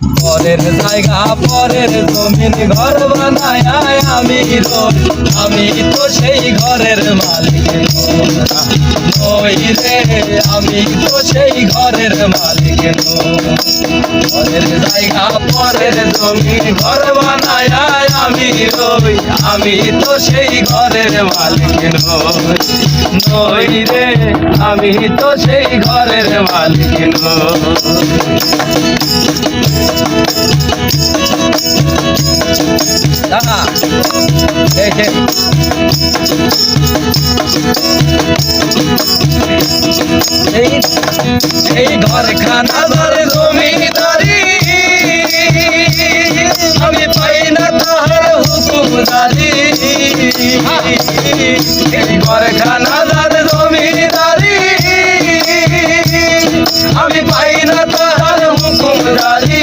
পরের জায়গা, পরের জমিন ঘর বানায় আমি আমি তো সেই ঘরের মালিক নই রে, আমি তো সেই ঘরের মালিক নই। পরের জায়গা পরের জমিন ঘর বানায় আমি রই আমি তো সেই ঘরের মালিক নই রে আমি তো সেই ঘরের মালিক এই ঘর খানা এই ঘর খানা জমিদারি। আমি পাই না তাহার হুকুমদারি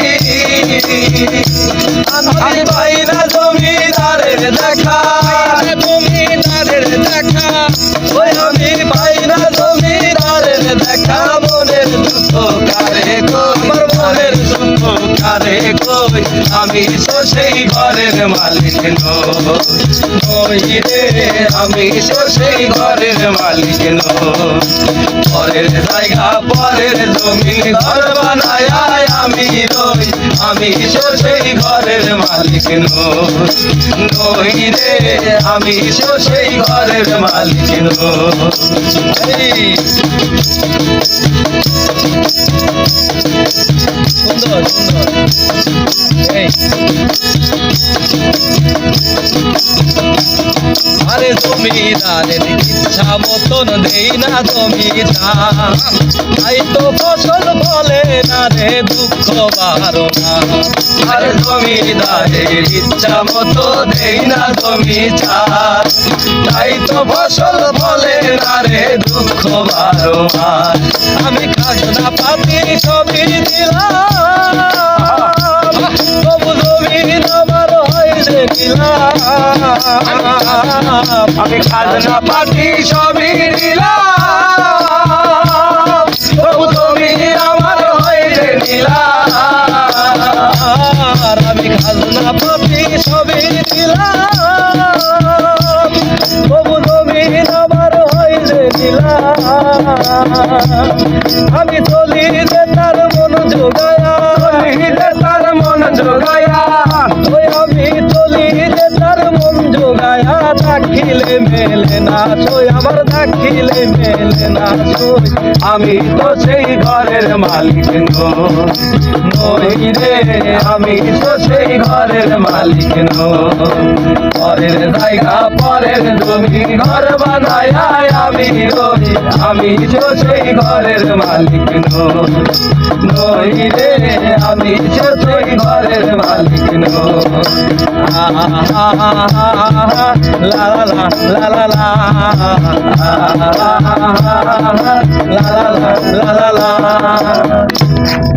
আমি পাই না জমিদারের দেখা। জমিদারের দেখা। ওই আমি পাই না দেখা। মনের দুঃখ কারে গো? মনের দুঃখ কারে কই আমি তো সেই ঘরের মালিক নই রে। আমি তো সেই ঘরের মালিক পরের জায়গা, পরের জমি, ঘর বানায় আমি রই আমি তো সেই ঘরের মালিক নই রে। আমি তো সেই ঘরের মালিক সুন্দর সুন্দর আরে জমিদারের ইচ্ছা মতন দেই না জমিদার তাই তো ফসল বলে না রে দুঃখ বারো না আরে জমিদারের ইচ্ছা মতো দেই না জমিদার তাই তো ফসল বলে না রে দুঃখ বারো আমি খাজনা দিলাম আমি খাজনা পাতি সবই দিলাম তবু জমিন আমার হইলে দিলাম আমি খাজনা পাতি সবই দিলাম জমিন আমার হইলে দিলাম আমি চলি মেলে না সই আমার দাখিলে মেলে না সই আমি তো সেই ঘরের মালিক নই। রে, আমি তো সেই ঘরের মালিক পরের জায়গা, পরের জমি, ঘর বানায় আমি রই। আমি তো সেই ঘরের মালিক নই। রে, আমি তো সেই ঘরের মালিক লা লা লা লা la la la la la